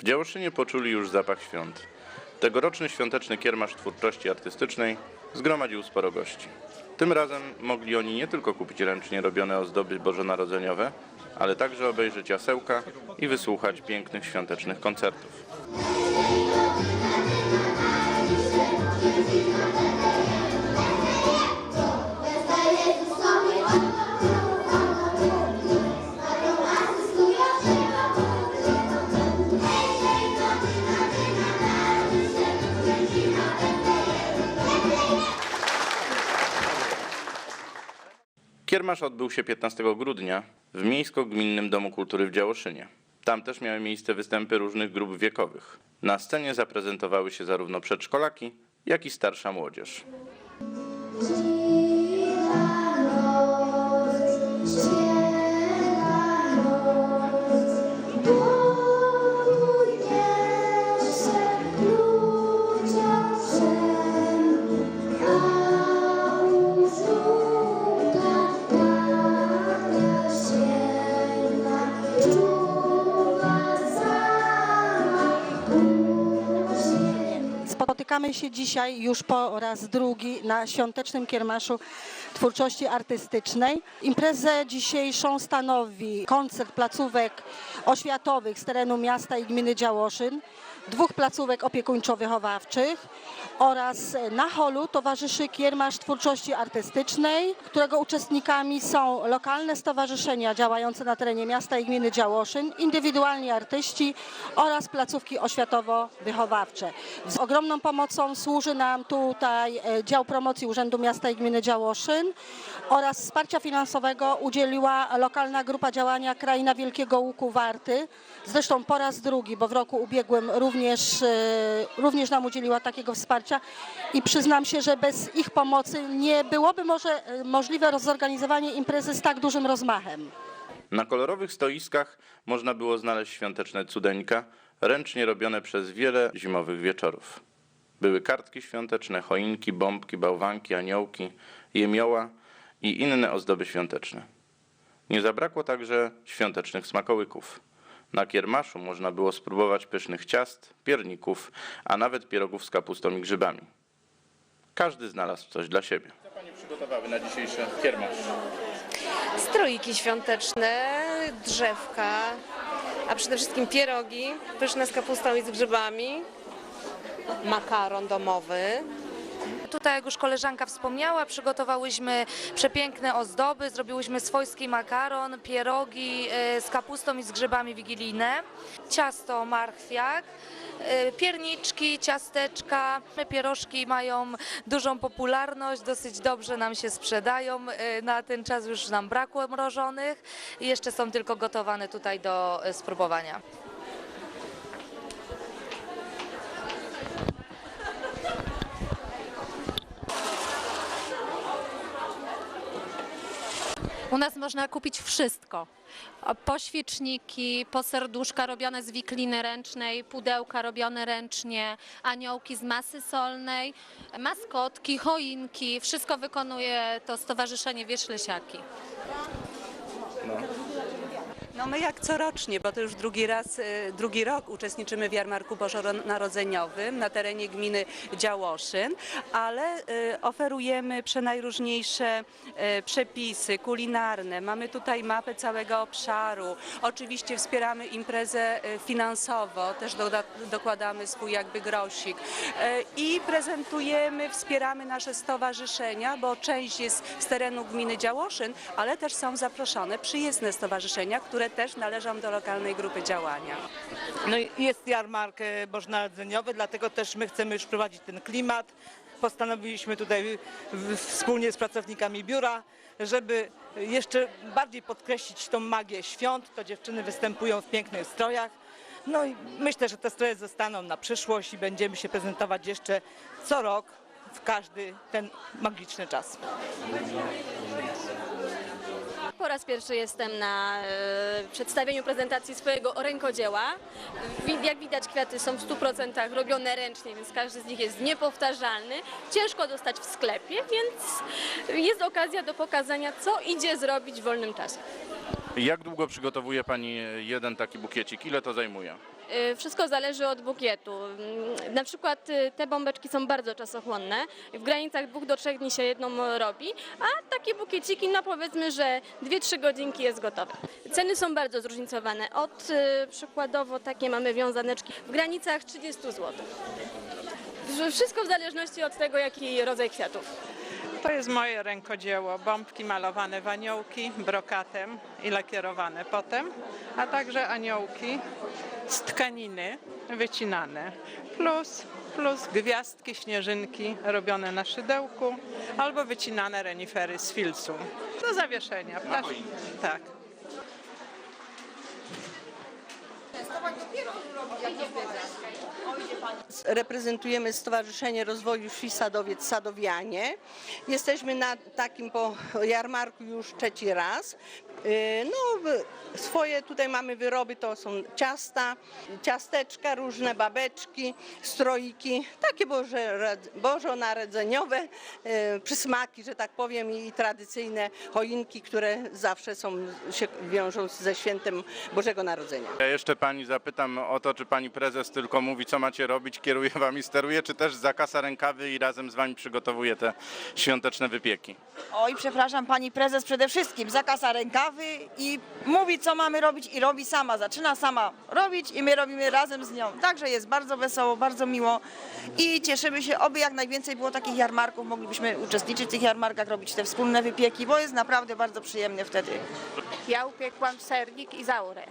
W Działoszynie poczuli już zapach świąt. Tegoroczny świąteczny kiermasz twórczości artystycznej zgromadził sporo gości. Tym razem mogli oni nie tylko kupić ręcznie robione ozdoby bożonarodzeniowe, ale także obejrzeć jasełka i wysłuchać pięknych świątecznych koncertów. Kiermasz odbył się 15 grudnia w Miejsko-Gminnym Domu Kultury w Działoszynie. Tam też miały miejsce występy różnych grup wiekowych. Na scenie zaprezentowały się zarówno przedszkolaki, jak i starsza młodzież. Spotykamy się dzisiaj już po raz drugi na świątecznym kiermaszu twórczości artystycznej. Imprezę dzisiejszą stanowi koncert placówek oświatowych z terenu miasta i gminy Działoszyn, dwóch placówek opiekuńczo-wychowawczych oraz na holu towarzyszy kiermasz twórczości artystycznej, którego uczestnikami są lokalne stowarzyszenia działające na terenie miasta i gminy Działoszyn, indywidualni artyści oraz placówki oświatowo-wychowawcze. Z ogromną pomocą służy nam tutaj e, dział promocji Urzędu Miasta i Gminy Działoszyn oraz wsparcia finansowego udzieliła lokalna grupa działania Kraina Wielkiego Łuku Warty. Zresztą po raz drugi, bo w roku ubiegłym również, e, również nam udzieliła takiego wsparcia i przyznam się, że bez ich pomocy nie byłoby może e, możliwe zorganizowanie imprezy z tak dużym rozmachem. Na kolorowych stoiskach można było znaleźć świąteczne cudeńka, ręcznie robione przez wiele zimowych wieczorów. Były kartki świąteczne, choinki, bombki, bałwanki, aniołki, jemioła i inne ozdoby świąteczne. Nie zabrakło także świątecznych smakołyków. Na kiermaszu można było spróbować pysznych ciast, pierników, a nawet pierogów z kapustą i grzybami. Każdy znalazł coś dla siebie. Co Panie przygotowały na dzisiejszy kiermasz? Strójki świąteczne, drzewka, a przede wszystkim pierogi, pyszne z kapustą i z grzybami, makaron domowy. Tutaj, jak już koleżanka wspomniała, przygotowałyśmy przepiękne ozdoby, zrobiłyśmy swojski makaron, pierogi e, z kapustą i z grzybami wigilijne, ciasto marchwiak, e, pierniczki, ciasteczka. Te Pierożki mają dużą popularność, dosyć dobrze nam się sprzedają. E, Na ten czas już nam brakło mrożonych i jeszcze są tylko gotowane tutaj do spróbowania. U nas można kupić wszystko. Poświeczniki, poserduszka robione z wikliny ręcznej, pudełka robione ręcznie, aniołki z masy solnej, maskotki, choinki. Wszystko wykonuje to Stowarzyszenie Wierzchlesiaki. No my jak corocznie, bo to już drugi raz, e, drugi rok uczestniczymy w jarmarku bożonarodzeniowym na terenie gminy Działoszyn, ale e, oferujemy przenajróżniejsze e, przepisy kulinarne. Mamy tutaj mapę całego obszaru. Oczywiście wspieramy imprezę finansowo, też dokładamy swój jakby grosik i prezentujemy, wspieramy nasze stowarzyszenia, bo część jest z terenu gminy Działoszyn, ale też są zaproszone przyjezdne stowarzyszenia, które też należą do lokalnej grupy działania. No jest jarmark e, bożonarodzeniowy, dlatego też my chcemy już wprowadzić ten klimat. Postanowiliśmy tutaj wspólnie z pracownikami biura, żeby jeszcze bardziej podkreślić tą magię świąt. To dziewczyny występują w pięknych strojach. No i myślę, że te stroje zostaną na przyszłość i będziemy się prezentować jeszcze co rok w każdy ten magiczny czas. Po raz pierwszy jestem na e, przedstawieniu prezentacji swojego rękodzieła. Jak widać kwiaty są w 100% robione ręcznie, więc każdy z nich jest niepowtarzalny. Ciężko dostać w sklepie, więc jest okazja do pokazania, co idzie zrobić w wolnym czasie. Jak długo przygotowuje Pani jeden taki bukiecik? Ile to zajmuje? Y, Wszystko zależy od bukietu. Mm, Na przykład y, te bombeczki są bardzo czasochłonne. W granicach dwóch do trzech dni się jedną robi, a takie bukieciki, no powiedzmy, że 2-3 godzinki jest gotowe. Ceny są bardzo zróżnicowane. Od y, przykładowo takie mamy wiązaneczki w granicach 30 zł. Wszystko w zależności od tego, jaki rodzaj kwiatów. To jest moje rękodzieło. Bombki malowane w aniołki brokatem i lakierowane potem, a także aniołki z tkaniny wycinane. Plus, plus gwiazdki, śnieżynki robione na szydełku albo wycinane renifery z filcu. Do zawieszenia. Plaż... Tak. Reprezentujemy Stowarzyszenie Rozwoju Wsi Sadowiec Sadowianie. Jesteśmy na takim po jarmarku już trzeci raz. Yy, No, swoje tutaj mamy wyroby, to są ciasta, ciasteczka, różne babeczki, stroiki, takie boże, bożonarodzeniowe yy, przysmaki, że tak powiem, i tradycyjne choinki, które zawsze są, się wiążą ze świętem Bożego Narodzenia. Ja jeszcze pani zapytam o to, czy pani prezes tylko mówi, co macie robić, kieruje wami, steruje, czy też zakasa rękawy i razem z wami przygotowuje te świąteczne wypieki? Oj, przepraszam, pani prezes przede wszystkim zakasa rękawy i mówi, co mamy robić i robi sama. Zaczyna sama robić i my robimy razem z nią. Także jest bardzo wesoło, bardzo miło i cieszymy się, oby jak najwięcej było takich jarmarków, moglibyśmy uczestniczyć w tych jarmarkach, robić te wspólne wypieki, bo jest naprawdę bardzo przyjemnie wtedy. Ja upiekłam sernik i zaurę.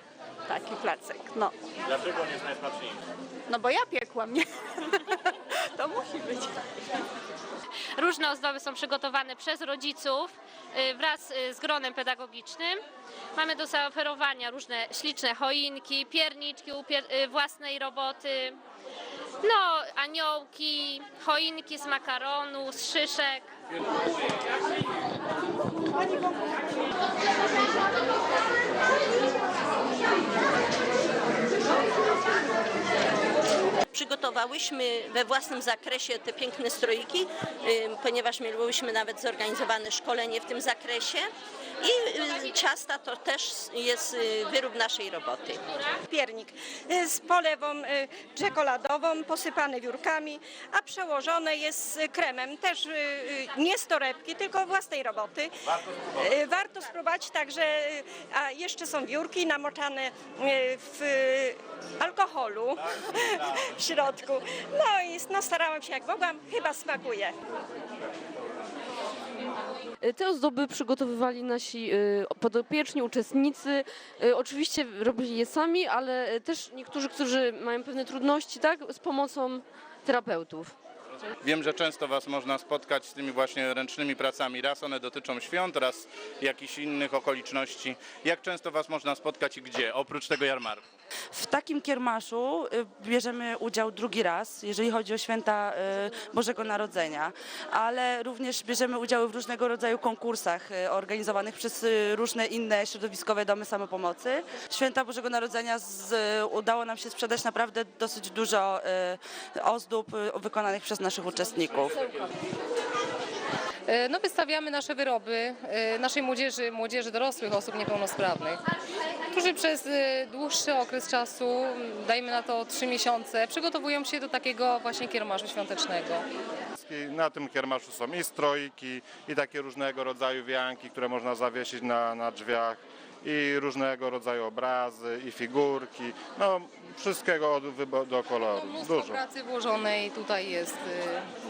Taki placek. No, Dlaczego on jest najsmaczniejszy? no bo ja piekłam, nie? To musi być. Różne ozdoby są przygotowane przez rodziców y, wraz y, z gronem pedagogicznym. Mamy do zaoferowania różne śliczne choinki, pierniczki y, własnej roboty, no aniołki, choinki z makaronu, z szyszek. Przygotowałyśmy we własnym zakresie te piękne stroiki, ponieważ miałyśmy nawet zorganizowane szkolenie w tym zakresie. I y, ciasta to też jest y, wyrób naszej roboty. Piernik z polewą czekoladową, posypany wiórkami, a przełożone jest kremem, też nie z torebki, tylko własnej roboty. Warto spróbować, także a jeszcze są wiórki namoczane w alkoholu w środku. No i no, starałam się jak mogłam, chyba smakuje. Te ozdoby przygotowywali nasi y, podopieczni, uczestnicy. Y, Oczywiście robili je sami, ale y, też niektórzy, którzy mają pewne trudności, tak, z pomocą terapeutów. Wiem, że często Was można spotkać z tymi właśnie ręcznymi pracami. Raz one dotyczą świąt, raz jakichś innych okoliczności. Jak często Was można spotkać i gdzie, oprócz tego jarmarku? W takim kiermaszu y, bierzemy udział drugi raz, jeżeli chodzi o święta y, Bożego Narodzenia, ale również bierzemy udział w różnego rodzaju konkursach y, organizowanych przez różne inne środowiskowe domy samopomocy. Święta Bożego Narodzenia z, udało nam się sprzedać naprawdę dosyć dużo ozdób wykonanych przez naszych uczestników. No, wystawiamy nasze wyroby naszej młodzieży, młodzieży dorosłych osób niepełnosprawnych, którzy przez dłuższy okres czasu, dajmy na to trzy miesiące, przygotowują się do takiego właśnie kiermaszu świątecznego. Na tym kiermaszu są i stroiki, i takie różnego rodzaju wianki, które można zawiesić na, na drzwiach, i różnego rodzaju obrazy, i figurki. No, wszystkiego od do koloru. Mnóstwo Dużo. pracy włożonej tutaj jest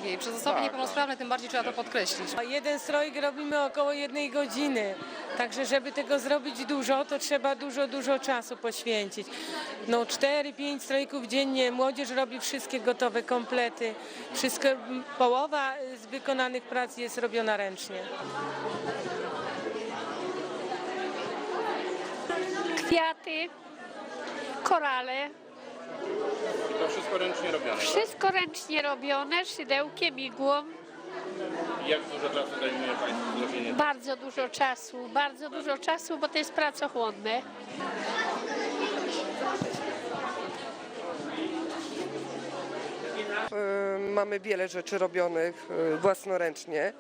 y, jej. Przez osoby Tak, niepełnosprawne tym bardziej trzeba to podkreślić. Jeden stroik robimy około jednej godziny, także żeby tego zrobić dużo, to trzeba dużo, dużo czasu poświęcić. No 4-5 strojków dziennie, młodzież robi wszystkie gotowe komplety, wszystko, połowa z wykonanych prac jest robiona ręcznie. Kwiaty, korale, To wszystko ręcznie robione. tak? wszystko ręcznie robione, szydełkiem, igłą. Jak dużo czasu zajmuje Państwu zrobienie? Bardzo dużo czasu, bardzo dużo czasu, bo to jest pracochłonne. Mamy wiele rzeczy robionych e, własnoręcznie,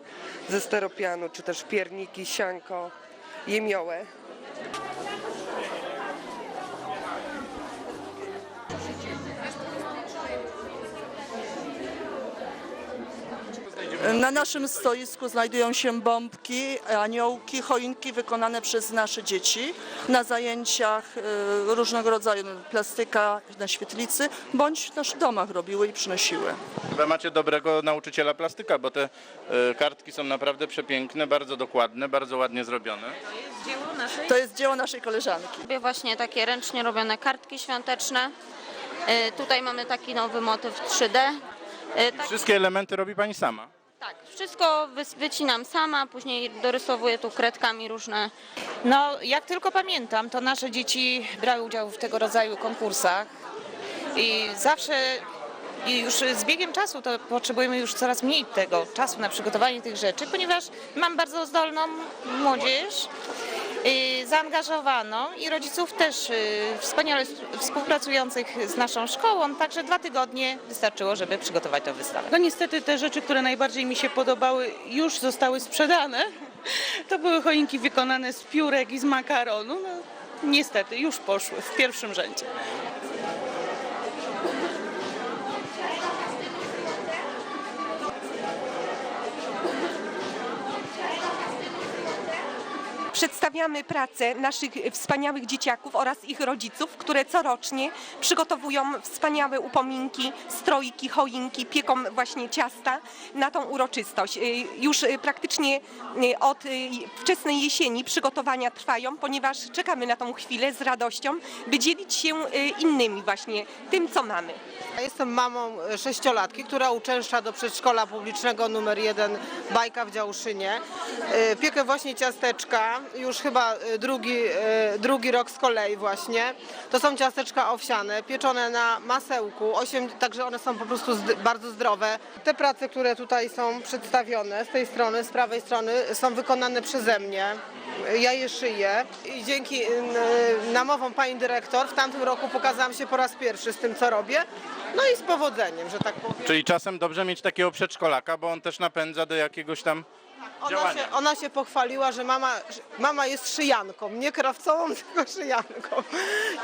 ze steropianu, czy też pierniki, sianko, jemiołę. Na naszym stoisku znajdują się bombki, aniołki, choinki wykonane przez nasze dzieci na zajęciach e, różnego rodzaju, plastyka na świetlicy, bądź w naszych domach robiły i przynosiły. Chyba macie dobrego nauczyciela plastyka, bo te e, kartki są naprawdę przepiękne, bardzo dokładne, bardzo ładnie zrobione. To jest dzieło naszej koleżanki. Robię właśnie takie ręcznie robione kartki świąteczne. Y, Tutaj mamy taki nowy motyw 3D. Y, Tak, Wszystkie elementy robi pani sama. Tak, wszystko wycinam sama, później dorysowuję tu kredkami różne. No, jak tylko pamiętam, to nasze dzieci brały udział w tego rodzaju konkursach i zawsze i już z biegiem czasu to potrzebujemy już coraz mniej tego czasu na przygotowanie tych rzeczy, ponieważ mam bardzo zdolną młodzież, zaangażowaną i rodziców też y, wspaniale współpracujących z naszą szkołą, także dwa tygodnie wystarczyło, żeby przygotować tę wystawę. No niestety te rzeczy, które najbardziej mi się podobały, już zostały sprzedane. To były choinki wykonane z piórek i z makaronu. No, niestety już poszły w pierwszym rzędzie. Przedstawiamy pracę naszych wspaniałych dzieciaków oraz ich rodziców, które corocznie przygotowują wspaniałe upominki, strojki, choinki, pieką właśnie ciasta na tą uroczystość. Y, Już y, praktycznie y, od wczesnej jesieni przygotowania trwają, ponieważ czekamy na tą chwilę z radością, by dzielić się innymi właśnie tym, co mamy. Ja Jestem mamą sześciolatki, która uczęszcza do przedszkola publicznego numer 1 Bajka w Działszynie. Piekę właśnie ciasteczka, już chyba e, drugi, e, drugi rok z kolei właśnie. To są ciasteczka owsiane, pieczone na masełku, 8, także one są po prostu bardzo zdrowe. Te prace, które tutaj są przedstawione z tej strony, z prawej strony są wykonane przeze mnie. Ja je szyję i dzięki y, namowom pani dyrektor w tamtym roku pokazałam się po raz pierwszy z tym, co robię. No i z powodzeniem, że tak powiem. Czyli czasem dobrze mieć takiego przedszkolaka, bo on też napędza do jakiegoś tam Ona działania. się, ona się pochwaliła, że mama, że mama jest szyjanką, nie krawcową, tylko szyjanką.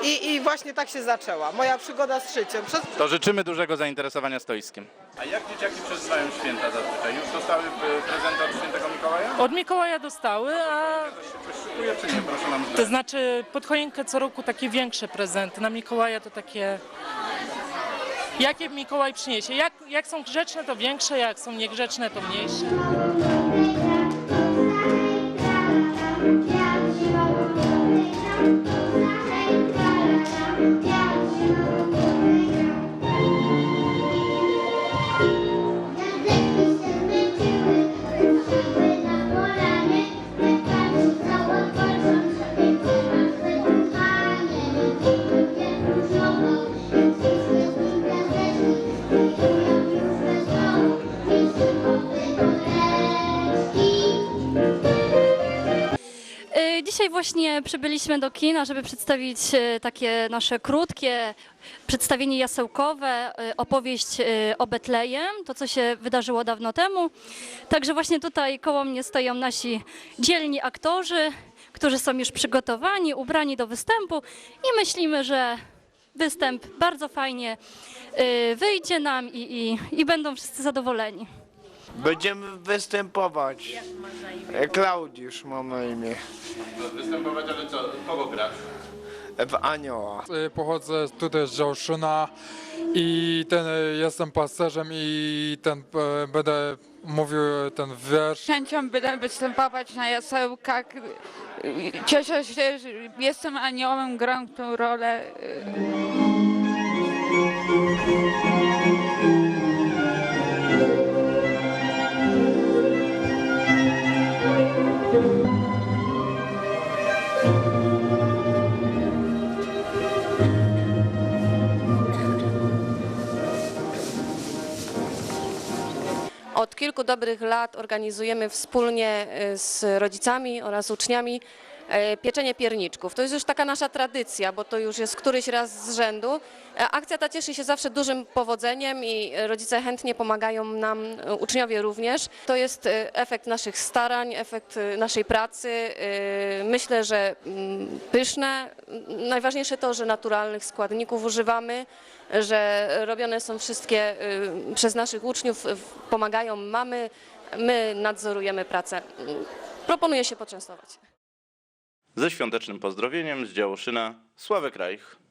I, I właśnie tak się zaczęła, moja przygoda z szyciem. Przez To życzymy dużego zainteresowania stoiskiem. A jak dzieciaki przeżywają święta zazwyczaj? Już dostały e, prezenty od świętego Mikołaja? Od Mikołaja dostały, a Coś szykuje czy nie? Proszę nam to znaczy pod choinkę co roku takie większe prezenty. Na Mikołaja to takie. Jakie Mikołaj przyniesie? Jak, jak są grzeczne, to większe, jak są niegrzeczne, to mniejsze. Dzisiaj właśnie przybyliśmy do kina, żeby przedstawić y, takie nasze krótkie przedstawienie jasełkowe, y, opowieść y, o Betlejem, to co się wydarzyło dawno temu. Także właśnie tutaj koło mnie stoją nasi dzielni aktorzy, którzy są już przygotowani, ubrani do występu i myślimy, że występ bardzo fajnie wyjdzie nam i, i, i będą wszyscy zadowoleni. Będziemy występować. E, Klaudiusz mam na imię. Występować, ale co? Kogo grasz? W Anioła. Y, Pochodzę tutaj z Działszyna i ten, y, jestem pasterzem i ten, y, będę mówił ten wiersz. chęcią będę występować na jasełkach. Cieszę się, że jestem aniołem, gram tę rolę. Od kilku dobrych lat organizujemy wspólnie y, z rodzicami oraz uczniami pieczenie pierniczków. To jest już taka nasza tradycja, bo to już jest któryś raz z rzędu. E, Akcja ta cieszy się zawsze dużym powodzeniem i rodzice chętnie pomagają nam, e, uczniowie również. To jest e, efekt naszych starań, efekt e, naszej pracy. E, Myślę, że mm, pyszne. Najważniejsze to, że naturalnych składników używamy, że robione są wszystkie przez naszych uczniów, pomagają mamy My nadzorujemy pracę. Proponuję się poczęstować. Ze świątecznym pozdrowieniem z Działoszyna Sławek Reich.